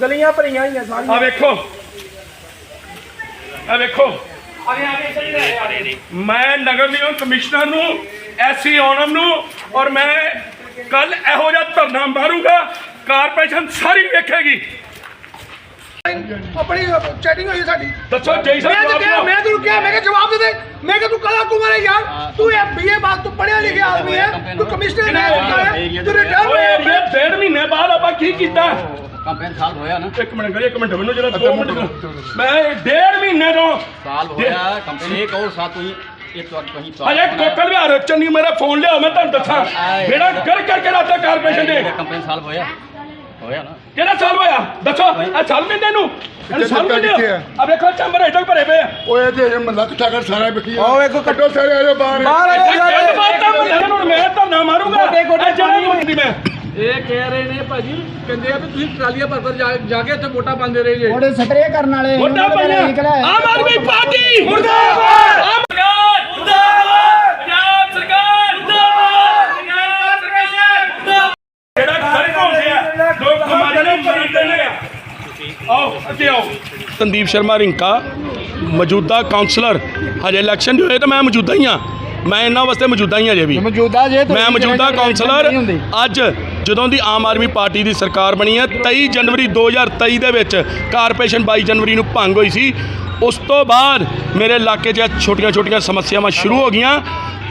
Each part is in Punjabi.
ਗਲੀਆਂ ਭਰੀਆਂ ਹੋਈਆਂ ਆ ਸਾਰੀਆਂ ਵੇਖੋ। ਆ ਵੇਖੋ। ਮੈਂ ਨਗਰ ਨਿਗਮ ਕਮਿਸ਼ਨਰ ਨੂੰ ਐਸਸੀ ਓਨਮ ਨੂੰ ਔਰ ਮੈਂ ਕੱਲ ਇਹੋ ਜਿਹਾ ਧਰਨਾ ਮਾਰੂੰਗਾ ਕਾਰਪੋਰੇਸ਼ਨ ਸਾਰੀ ਵੇਖੇਗੀ। ਆਪਣੀ ਚੈਟਿੰਗ ਹੋਈ ਹੈ ਸਾਡੀ। ਦੱਸੋ ਜੈ ਮੈਂ ਸਾਹਿਬ ਤਾਂ ਕਿਹਾ ਮੈਂ ਤੈਨੂੰ ਕਿਹਾ ਮੈਂ ਕਿਹਾ ਜਵਾਬ ਦੇ ਦੇ। ਮੈਂ ਕਿਹਾ ਤੂੰ ਕਲਾ ਕੁਮਾਰ ਹੈ ਯਾਰ। ਤੂੰ ਇਹ ਬੀਏ ਬਾਅਦ ਤੂੰ ਪੜਿਆ ਲਿਖਿਆ ਆਦਮੀ ਹੈ। ਤੂੰ ਕਮਿਸ਼ਨਰ ਹੈ ਤੂੰ ਰਿਟਾਇਰ ਹੋਇਆ ਡੇਢ ਮਹੀਨੇ ਬਾਅਦ ਆਪਾਂ ਕੀ ਕੀਤਾ? ਕੰਪੇਨ ਸਾਲ ਹੋਇਆ ਨਾ। ਇੱਕ ਮਿੰਟ ਇੱਕ ਮਿੰਟ ਮੈਨੂੰ ਜਿਹੜਾ 2 ਮਿੰਟ ਮੈਂ ਡੇਢ ਮਹੀਨੇ ਤੋਂ ਸਾਲ ਹੋਇਆ ਕੰਪੇਨ ਇੱਕ ਹੋਰ ਸਾਥ ਹੋਈ ਅਜੇ ਕੋਕਲ ਵਿਹਾਰ ਚੰਨੀ ਮੇਰਾ ਫੋਨ ਲਿਆ ਮੈਂ ਤੁਹਾਨੂੰ ਦੱਸਾਂ। ਜਿਹੜਾ ਕਰ ਕਰਕੇ ਰਾਤਾ ਕਾਰਪੋਰੇਸ਼ਨ ਦੇ। ਕੰਪੇਨ ਸਾਲ ਹੋਇਆ? ਹੋਇਆ ਨਾ। ਕਿਹੜਾ ਸਾਲ ਹੋਇਆ? ਦੱਸੋ ਆ ਸਾਲ ਮਹੀਨੇ ਨੂੰ? ਇਹ ਆ? ਵੇਖੋ ਚੰਬਰ ਇੱਥੇ ਭਰੇ ਪਏ ਆ। ਓਏ ਤੇ ਇਹ ਮੱਲਾ ਇਕੱਠਾ ਕਰ ਸਾਰਾ ਵਿਖੀ ਆਓ ਵੇਖੋ ਕੱਟੋ ਸਾਰੇ ਆ ਜਾਓ ਬਾਹਰ। ਬਾਹਰ ਇਹ ਯਾਰ ਬਾਤ ਤਾਂ ਨੂੰ ਮੈਂ ਮਾਰੂੰਗਾ। ਇਹ ਜਿਹੜਾ ਮੁੰਡੀ ਮੈਂ ਇਹ ਕਹਿ ਰਹੇ ਨੇ ਭਾਜੀ ਕਹਿੰਦੇ ਆ ਵੀ ਤੁਸੀਂ ਟਰਾਲੀਆਂ ਭਰ ਭਰ ਜਾ- ਜਾ ਕੇ ਇੱਥੇ ਵੋਟਾਂ ਪਾਉਂਦੇ ਰਹੇ ਜੇ। ਉਹਦੇ ਸਪਰੇਅ ਕਰਨ ਵਾਲੇ ਵੋਟਾਂ ਪਾਈਆਂ। ਆਮ ਆਦਮੀ ਪਾਰਟੀ। ਮੁਰਦਾਬਾਦ। ਆਮ ਸਰਕਾਰ ਮੁਰਦਾਬਾਦ। ਪੰਜਾਬ ਸਰਕਾਰ ਮੁਰਦਾਬਾਦ। ਪੰਜਾਬ ਸਰਕਾਰ ਜਿਹੜਾ ਖੜੇ ਹੁੰਦੇ ਆ ਲੋਕ ਹਮਾਰੇ ਨੂੰ ਮਰਦੇ ਨੇ ਆਓ ਅੱਗੇ ਆਓ। ਸੰਦੀਪ ਸ਼ਰਮਾ ਰਿੰਕਾ ਮੌਜੂਦਾ ਕਾਉਂਸਲਰ ਹਜੇ ਇਲੈਕਸ਼ਨ ਨਹੀਂ ਹੋਏ ਤਾਂ ਮੈਂ ਮੌਜੂਦਾ ਹੀ ਆ। ਮੈਂ ਇਹਨਾਂ ਵਾਸਤੇ ਮੌਜੂਦਾ ਹੀ ਅਜੇ ਵੀ। ਮੌਜੂਦਾ ਜੇ ਮੈਂ ਮੌਜੂਦਾ ਕਾਉਂਸਲਰ। ਅੱਜ ਜਦੋਂ ਦੀ ਆਮ ਆਦਮੀ ਪਾਰਟੀ ਦੀ ਸਰਕਾਰ ਬਣੀ ਹੈ 23 ਜਨਵਰੀ 2023 ਦੇ ਵਿੱਚ ਕਾਰਪੋਰੇਸ਼ਨ 22 ਜਨਵਰੀ ਨੂੰ ਭੰਗ ਹੋਈ ਸੀ। ਉਸ ਤੋਂ ਬਾਅਦ ਮੇਰੇ ਇਲਾਕੇ 'ਚ ਛੋਟੀਆਂ ਛੋਟੀਆਂ ਸਮੱਸਿਆਵਾਂ ਸ਼ੁਰੂ ਹੋ ਗਈਆਂ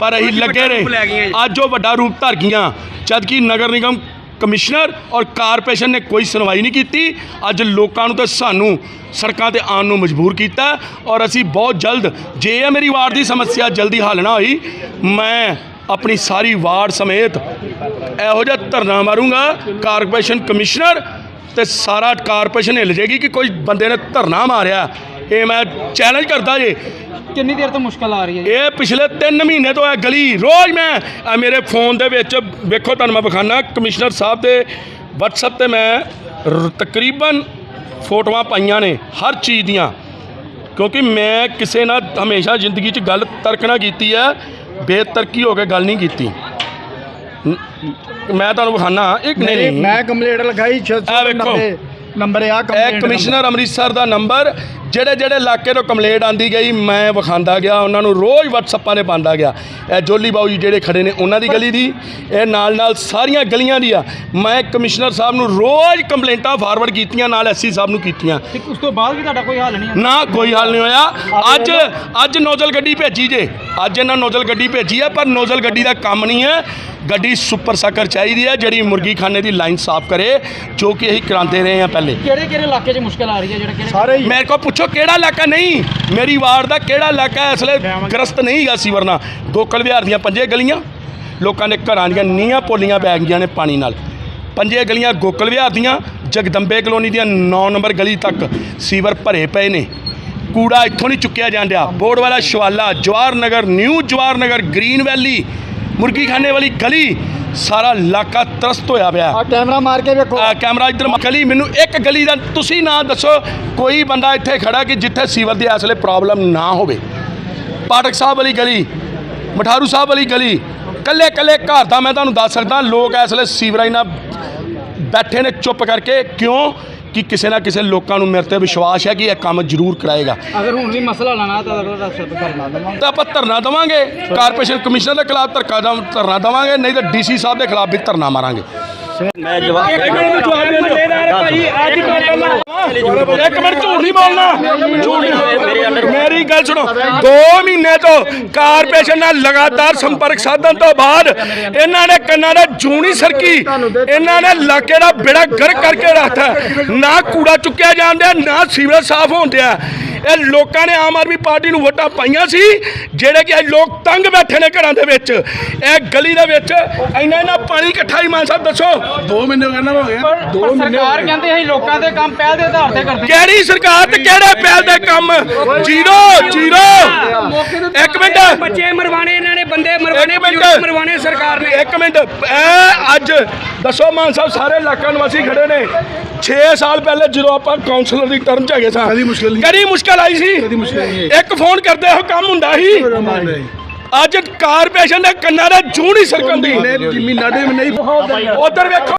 ਪਰ ਅਸੀਂ ਲੱਗੇ ਰਹੇ। ਅੱਜ ਉਹ ਵੱਡਾ ਰੂਪ ਧਰ ਗਈਆਂ ਜਦ ਕਿ ਨਗਰ ਨਿਗਮ ਕਮਿਸ਼ਨਰ ਔਰ ਕਾਰਪੋਰੇਸ਼ਨ ਨੇ ਕੋਈ ਸੁਣਵਾਈ ਨਹੀਂ ਕੀਤੀ। ਅੱਜ ਲੋਕਾਂ ਨੂੰ ਤੇ ਸਾਨੂੰ ਸੜਕਾਂ ਤੇ ਆਉਣ ਨੂੰ ਮਜਬੂਰ ਕੀਤਾ ਔਰ ਅਸੀਂ ਬਹੁਤ ਜਲਦ, ਜੇ ਇਹ ਮੇਰੀ ਵਾਰਡ ਦੀ ਸਮੱਸਿਆ ਜਲਦੀ ਹੱਲ ਨਾ ਹੋਈ, ਮੈਂ ਆਪਣੀ ਸਾਰੀ ਵਾਰਡ ਸਮੇਤ ਇਹੋ ਜਿਹਾ ਧਰਨਾ ਮਾਰੂੰਗਾ, ਕਾਰਪੋਰੇਸ਼ਨ ਕਮਿਸ਼ਨਰ ਤੇ ਸਾਰਾ ਕਾਰਪੋਰੇਸ਼ਨ ਹਿੱਲ ਜਾਏਗੀ ਕਿ ਕੋਈ ਬੰਦੇ ਨੇ ਧਰਨਾ ਮਾਰਿਆ। ਇਹ ਮੈਂ ਚੈਲੰਜ ਕਰਦਾ ਜੇ। ਕਿੰਨੀ ਦੇਰ ਤੋਂ ਮੁਸ਼ਕਲ ਆ ਰਹੀ ਹੈ ਇਹ ਪਿਛਲੇ 3 ਮਹੀਨੇ ਤੋਂ ਇਹ ਗਲੀ ਰੋਜ਼ ਮੈਂ ਇਹ ਮੇਰੇ ਫੋਨ ਦੇ ਵਿੱਚ ਵੇਖੋ ਤੁਹਾਨੂੰ ਮੈਂ ਵਿਖਾਣਾ ਕਮਿਸ਼ਨਰ ਸਾਹਿਬ ਦੇ WhatsApp ਤੇ ਮੈਂ ਤਕਰੀਬਨ ਫੋਟੋਆਂ ਪਾਈਆਂ ਨੇ ਹਰ ਚੀਜ਼ ਦੀਆਂ। ਕਿਉਂਕਿ ਮੈਂ ਕਿਸੇ ਨਾਲ ਹਮੇਸ਼ਾ ਜ਼ਿੰਦਗੀ 'ਚ ਗੱਲ ਤਰਕ ਨਾ ਕੀਤੀ ਹੈ ਬੇਤਰਕੀ ਹੋ ਕੇ ਗੱਲ ਨਹੀਂ ਕੀਤੀ। ਮੈਂ ਤੁਹਾਨੂੰ ਵਿਖਾਣਾ ਇੱਕ ਨਹੀਂ ਮੈਂ ਕੰਪਲੀਟ ਲਗਾਈ ਆਹ ਵੇਖੋ। 690 ਨੰਬਰ ਆ ਇਹ ਕੰਪਲੀਟ ਕਮਿਸ਼ਨਰ ਅੰਮ੍ਰਿਤਸਰ ਦਾ ਨੰਬਰ ਜਿਹੜੇ ਜਿਹੜੇ ਇਲਾਕੇ ਤੋਂ ਕੰਪਲੇਂਟ ਆਂਦੀ ਗਈ ਮੈਂ ਵਿਖਾਉਂਦਾ ਗਿਆ ਉਹਨਾਂ ਨੂੰ ਰੋਜ਼ ਵਟਸਐਪਾਂ ਤੇ ਪਾਉਂਦਾ ਗਿਆ। ਇਹ ਜੋਲੀ ਬਾਊ ਜੀ ਜਿਹੜੇ ਖੜੇ ਨੇ ਉਹਨਾਂ ਦੀ ਗਲੀ ਦੀ ਇਹ ਨਾਲ ਨਾਲ ਸਾਰੀਆਂ ਗਲੀਆਂ ਦੀ ਆ ਮੈਂ ਕਮਿਸ਼ਨਰ ਸਾਹਿਬ ਨੂੰ ਰੋਜ਼ ਕੰਪਲੇਂਟਾਂ ਫਾਰਵਰਡ ਕੀਤੀਆਂ ਨਾਲ ਐਸਸੀ ਸਾਹਿਬ ਨੂੰ ਕੀਤੀਆਂ। ਉਸ ਤੋਂ ਬਾਅਦ ਵੀ ਤੁਹਾਡਾ ਕੋਈ ਹੱਲ ਨਹੀਂ ਨਾ ਕੋਈ ਹੱਲ ਨਹੀਂ ਹੋਇਆ। ਅੱਜ ਅੱਜ ਨੋਜ਼ਲ ਗੱਡੀ ਭੇਜੀ ਜੇ। ਅੱਜ ਇਹਨਾਂ ਨੋਜ਼ਲ ਗੱਡੀ ਭੇਜੀ ਆ ਪਰ ਨੋਜ਼ਲ ਗੱਡੀ ਦਾ ਕੰਮ ਨਹੀਂ ਹੈ। ਗੱਡੀ ਸੁਪਰ ਸਾਕਰ ਚਾਹੀਦੀ ਹੈ ਜਿਹੜੀ ਮੁਰਗੀ ਖਾਨੇ ਦੀ ਲਾਈਨ ਸਾਫ਼ ਕਰੇ ਜੋ ਕਿ ਅਸੀਂ ਕਰਾਉਂਦੇ ਰਹੇ ਹਾਂ ਪਹਿਲੇ। ਕਿਹੜੇ ਕਿਹੜੇ ਇਲਾਕੇ 'ਚ ਮੁਸ਼ਕਲ ਆ ਰਹੀ ਹੈ ਜਿਹੜਾ ਕਿਹੜੇ ਸਾਰੇ ਮੇਰੇ ਕੋਲ ਪੁੱਛੋ ਕਿਹੜਾ ਇਲਾਕਾ ਨਹੀਂ? ਮੇਰੀ ਵਾਰਡ ਦਾ ਕਿਹੜਾ ਇਲਾਕਾ ਇਸ ਲਈ ਗ੍ਰਸਤ ਨਹੀਂ ਹੈਗਾ ਸੀਵਰ ਨਾਲ ਗੋਕਲ ਵਿਹਾਰ ਦੀਆਂ ਪੰਜੇ ਗਲੀਆਂ, ਲੋਕਾਂ ਦੇ ਘਰਾਂ ਦੀਆਂ ਨੀਹਾਂ ਪੋਲੀਆਂ ਪੈ ਗਈਆਂ ਨੇ ਪਾਣੀ ਨਾਲ। ਪੰਜੇ ਗਲੀਆਂ ਗੋਕਲ ਵਿਹਾਰ ਦੀਆਂ, ਜਗਦੰਬੇ ਕਲੋਨੀ ਦੀਆਂ 9 ਨੰਬਰ ਗਲੀ ਤੱਕ ਸੀਵਰ ਭਰੇ ਪਏ ਨੇ। ਕੂੜਾ ਇੱਥੋਂ ਨਹੀਂ ਚੁੱਕਿਆ ਜਾਂਦਾ ਬੋਰਡ ਵਾਲਾ ਸ਼ਵਾਲਾ ਜਵਾਰ ਨਗਰ, ਨਿਊ ਜਵਾਰ ਨਗਰ, ਗ੍ਰੀਨ ਵੈਲੀ, ਮੁਰਗੀਖਾਨੇ ਵਾਲੀ ਗਲੀ ਸਾਰਾ ਇਲਾਕਾ ਤਰਸਤ ਹੋਇਆ ਪਿਆ। ਆ ਕੈਮਰਾ ਮਾਰ ਕੇ ਵੇਖੋ। ਆ ਕੈਮਰਾ ਇੱਧਰ ਗਲੀ ਮੈਨੂੰ ਇੱਕ ਗਲੀ ਦਾ ਤੁਸੀਂ ਨਾ ਦੱਸੋ ਕੋਈ ਬੰਦਾ ਇੱਥੇ ਖੜਾ ਕਿ ਜਿੱਥੇ ਸੀਵਰ ਦੀ ਇਸ ਵੇਲੇ ਪ੍ਰੋਬਲਮ ਨਾ ਹੋਵੇ। ਪਾਠਕ ਸਾਹਿਬ ਵਾਲੀ ਗਲੀ ਮਠਾਰੂ ਸਾਹਿਬ ਵਾਲੀ ਗਲੀ ਕੱਲੇ ਕੱਲੇ ਘਰ ਦਾ ਮੈਂ ਤੁਹਾਨੂੰ ਦੱਸ ਸਕਦਾ ਲੋਕ ਇਸ ਵੇਲੇ ਸੀਵਰਾਂ ਨਾਲ ਬੈਠੇ ਨੇ ਚੁੱਪ ਕਰਕੇ। ਕਿਉਂ? ਕਿ ਕਿਸੇ ਨਾ ਕਿਸੇ ਲੋਕਾਂ ਨੂੰ ਮੇਰੇ ਤੇ ਵਿਸ਼ਵਾਸ ਹੈ ਕਿ ਇਹ ਕੰਮ ਜ਼ਰੂਰ ਕਰਾਏਗਾ। ਅਗਰ ਹੁਣ ਵੀ ਮਸਲਾ ਲਾਣਾ ਤਾਂ ਅਗਲਾ ਰਸਤ ਕਰਨਾ ਦਵਾਂਗੇ। ਤਾਂ ਆਪਾਂ ਧਰਨਾ ਦੇਵਾਂਗੇ। ਕਾਰਪੋਰੇਸ਼ਨ ਕਮਿਸ਼ਨਰ ਦੇ ਖਿਲਾਫ ਧਰਨਾ ਦੇਵਾਂਗੇ ਨਹੀਂ ਤਾਂ ਡੀਸੀ ਸਾਹਿਬ ਦੇ ਖਿਲਾਫ ਵੀ ਧਰਨਾ ਮਾਰਾਂਗੇ। ਮੈਂ ਜਵਾਬ ਇੱਕ ਮਿੰਟ ਜਵਾਬ ਦੇ ਦਿਓ ਭਾਈ ਅੱਜ ਇੱਕ ਮਿੰਟ ਝੂਠ ਨਹੀਂ ਬੋਲਣਾ। ਝੂਠ ਨਹੀਂ ਮੇਰੀ ਗੱਲ ਸੁਣੋ। 2 ਮਹੀਨੇ ਤੋਂ ਕਾਰਪੋਰੇਸ਼ਨ ਨਾਲ ਲਗਾਤਾਰ ਸੰਪਰਕ ਸਾਧਨ ਤੋਂ ਬਾਅਦ ਇਹਨਾਂ ਨੇ ਕੰਨਾਂ ਦਾ ਜੂਣੀ ਸਰਕੀ ਇਹਨਾਂ ਨੇ ਇਲਾਕੇ ਦਾ ਬੇੜਾ ਗਰਕ ਕਰਕੇ ਰੱਖਤਾ। ਨਾ ਕੂੜਾ ਚੁੱਕਿਆ ਜਾਂਦਾ ਨਾ ਸੀਵਰੇਜ ਸਾਫ਼ ਹੁੰਦਿਆ ਇਹ ਲੋਕਾਂ ਨੇ ਆਮ ਆਦਮੀ ਪਾਰਟੀ ਨੂੰ ਵੋਟਾਂ ਪਾਈਆਂ ਸੀ ਜਿਹੜੇ ਕਿ ਅੱਜ ਲੋਕ ਤੰਗ ਬੈਠੇ ਨੇ ਘਰਾਂ ਦੇ ਵਿੱਚ। ਇਹ ਗਲੀ ਦੇ ਵਿੱਚ ਇੰਨਾ ਇੰਨਾ ਪਾਣੀ ਇਕੱਠਾ ਹੀ ਮਾਨ ਸਾਹਿਬ ਦੱਸੋ। 2 ਮਹੀਨੇ ਕਹਿੰਦਾ ਹੋ ਗਿਆ ਸਰਕਾਰ ਕਹਿੰਦੇ ਅਸੀਂ ਲੋਕਾਂ ਦੇ ਕੰਮ ਪਹਿਲ ਦੇ ਆਧਾਰ ਤੇ ਕਰਦੇ ਕਿਹੜੀ ਸਰਕਾਰ ਤੇ ਕਿਹੜੇ ਪਹਿਲ ਦੇ ਕੰਮ? Zero zero. ਇੱਕ ਮਿੰਟ। ਬੱਚੇ ਮਰਵਾਣੇ ਇਹਨਾਂ ਨੇ ਬੰਦੇ ਮਰਵਾਣੇ ਇੱਕ ਮਿੰਟ। ਬਜ਼ੁਰਗ ਮਰਵਾਣੇ ਸਰਕਾਰ ਨੇ। ਇੱਕ ਮਿੰਟ। ਇਹ ਅੱਜ ਦੱਸੋ ਮਾਨ ਸਾਹਿਬ ਸਾਰੇ ਇਲਾਕਾ ਨਿਵਾਸੀ ਖੜੇ ਨੇ। 6 ਸਾਲ ਪਹਿਲੇ ਜਦੋਂ ਆਪਾਂ ਕਾਉਂਸਲਰ ਦੀ ਟਰਮ ਚ ਹੈਗੇ ਸਾਂ ਕਦੀ ਮੁਸ਼ਕਿਲ ਨਹੀਂ। ਕਦੀ ਮੁਸ਼ਕਲ ਆਈ ਸੀ। ਕਦੀ ਮੁਸ਼ਕਿਲ ਨਹੀਂ ਇੱਕ ਫੋਨ ਕਰਦੇ ਹੋ ਕੰਮ ਹੁੰਦਾ ਸੀ। ਅੱਜ ਕਾਰਪੋਰੇਸ਼ਨ ਦੇ ਕੰਨਾਂ ਦਾ ਜੂੰ ਨਹੀਂ ਸਰਕਣ ਦੀ। ਮਹੀਨਾ ਦੇ ਨਹੀਂ ਉਧਰ ਵੇਖੋ।